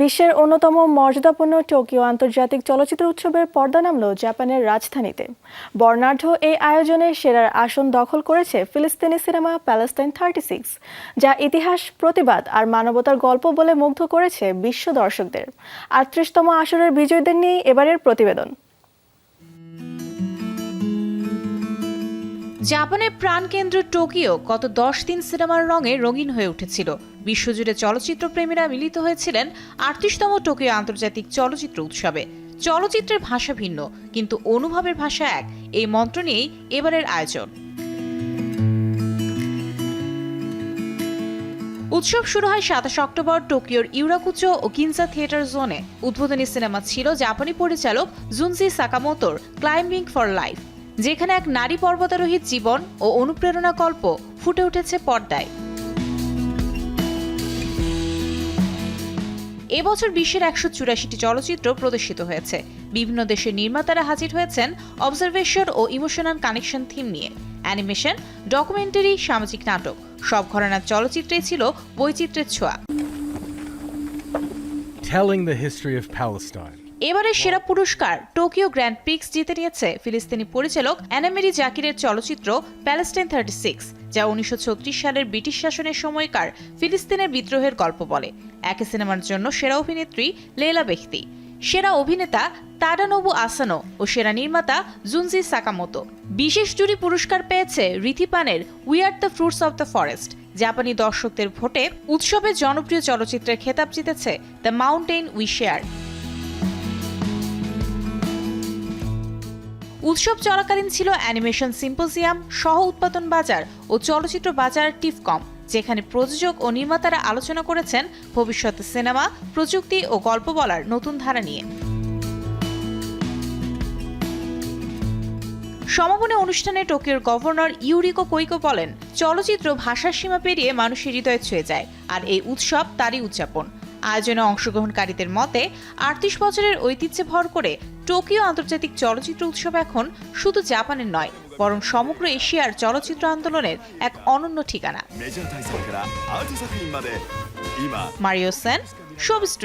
বিশ্বের অন্যতম মর্যাদাপূর্ণ টোকিও আন্তর্জাতিক চলচ্চিত্র উৎসবের পর্দা নামল জাপানের রাজধানীতে। বর্ণাঢ্য এই আয়োজনে সেরার আসন দখল করেছে ফিলিস্তিনি সিনেমা প্যালেস্টাইন থার্টি সিক্স, যা ইতিহাস, প্রতিবাদ আর মানবতার গল্প বলে মুগ্ধ করেছে বিশ্ব দর্শকদের। আটত্রিশতম আসরের বিজয়ীদের নিয়ে এবারের প্রতিবেদন। জাপানের প্রাণকেন্দ্র টোকিও গত দশ দিন সিনেমার রঙে রঙিন হয়ে উঠেছিল। বিশ্বজুড়ে চলচ্চিত্র প্রেমীরা মিলিত হয়েছিলেন আটত্রিশতম টোকিও আন্তর্জাতিক চলচ্চিত্র উৎসবে। চলচ্চিত্রের ভাষা ভিন্ন, কিন্তু অনুভবের ভাষা এক। এই মন্ত্র নিয়েই এবারের আয়োজন। উৎসব শুরু হয় সাতাশ অক্টোবর টোকিওর ইউরাকুচো ও কিনসা থিয়েটার জোনে। উদ্বোধনী সিনেমা ছিল জাপানি পরিচালক জুনজি সাকামোতোর ক্লাইম্বিং ফর লাইফ যেখানে এক নারী পর্বতারোহীর জীবন ও অনুপ্রেরণা গল্প ফুটে উঠেছে পর্দায়। এবছর বিশ্বের একশো চুরাশিটি চলচ্চিত্র প্রদর্শিত হয়েছে। বিভিন্ন দেশের নির্মাতারা হাজির হয়েছেন অবজারভেশন ও ইমোশনাল কানেকশন থিম নিয়ে। অ্যানিমেশন, ডকুমেন্টারি, সামাজিক নাটক, সব ঘরানার চলচ্চিত্রেই ছিল বৈচিত্র্যের ছোঁয়া। Telling the history of Palestine. এবারে সেরা পুরস্কার টোকিও গ্র্যান্ড পিক্স জিতে নিয়েছে ফিলিস্তিনি পরিচালক অ্যানামেরি জাকিরের চলচ্চিত্র প্যালেস্টাইন থার্টি সিক্স, যা উনিশশো ছত্রিশ সালের ব্রিটিশ শাসনের সময়কার ফিলিস্তিনের বিদ্রোহের গল্প বলে। একই সিনেমার জন্য সেরা অভিনেত্রী লেলা বেখতি সেরা অভিনেতা তাডানবু আসানো ও সেরা নির্মাতা জুনজি সাকামোতো। বিশেষ জুরি পুরস্কার পেয়েছে রিথিপানের we are the fruits of the forest জাপানি দর্শকদের ভোটে উৎসবে জনপ্রিয় চলচ্চিত্রের খেতাব জিতেছে দ্য মাউন্টেন উই শেয়ার উৎসব চলাকালীন ছিল অ্যানিমেশন সিম্পোজিয়াম, সহ উৎপাদন বাজার ও চলচ্চিত্র বাজার টিফকম, যেখানে প্রযোজক ও নির্মাতারা আলোচনা করেছেন ভবিষ্যতে সিনেমা, প্রযুক্তি ও গল্প বলার নতুন ধারা নিয়ে। সমাপনী অনুষ্ঠানে টোকিওর গভর্নর ইউরিকো কৈকো বলেন, চলচ্চিত্র ভাষার সীমা পেরিয়ে মানুষের হৃদয়ে ছুঁয়ে যায়, আর এই উৎসব তারই উদযাপন। আয়োজনে অংশগ্রহণকারীদের মতে আটত্রিশ বছরের ঐতিহ্যে ভর করে টোকিও আন্তর্জাতিক চলচ্চিত্র উৎসব এখন শুধু জাপানের নয় বরং সমগ্র এশিয়ার চলচ্চিত্র আন্দোলনের এক অনন্য ঠিকানা। Mario Sen showbiz